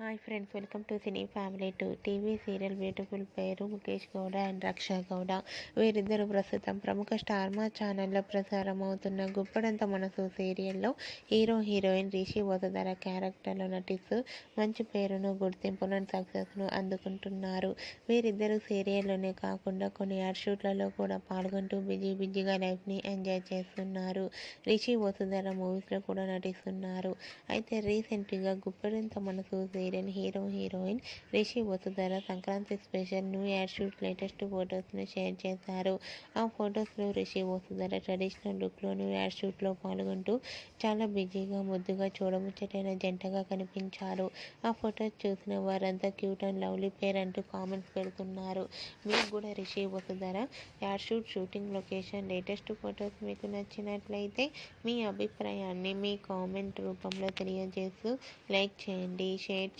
Hi friends welcome to cine family two TV serial beautiful పేరు Mukesh Gowda and రక్ష గౌడ. వీరిద్దరు ప్రస్తుతం ప్రముఖ స్టార్ మా ఛానల్లో ప్రసారం అవుతున్న గుప్పడంత మనసు సీరియల్లో హీరో హీరోయిన్ రిషి వసుధర క్యారెక్టర్లో నటిస్తూ మంచి పేరును గుర్తింపును సక్సెస్ను అందుకుంటున్నారు. వీరిద్దరు సీరియల్లోనే కాకుండా కొన్ని యాడ్ షూట్లలో కూడా పాల్గొంటూ బిజీ బిజీగా లైఫ్ని ఎంజాయ్ చేస్తున్నారు. రిషి వసుధర మూవీస్లో కూడా నటిస్తున్నారు. అయితే రీసెంట్గా Guppedantha Manasu serial hero heroine Rishi Vasudhara Sankranti special new year shoot latest ఫొటోస్ను share చేశారు. ఆ ఫొటోస్లో రిషి వసుధర ట్రెడిషనల్ లుక్లో న్యూ ఇయర్ షూట్లో పాల్గొంటూ చాలా బిజీగా ముద్దుగా చూడముచ్చటైన జంటగా కనిపించారు. ఆ ఫొటోస్ చూసిన వారంతా క్యూట్ అండ్ లవ్లీ పేర్ అంటూ కామెంట్స్ పెడుతున్నారు. మీకు కూడా Rishi Vasudhara ad shoot shooting location latest photos మీకు నచ్చినట్లయితే మీ అభిప్రాయాన్ని మీ కామెంట్ రూపంలో తెలియజేస్తూ లైక్ చేయండి షేర్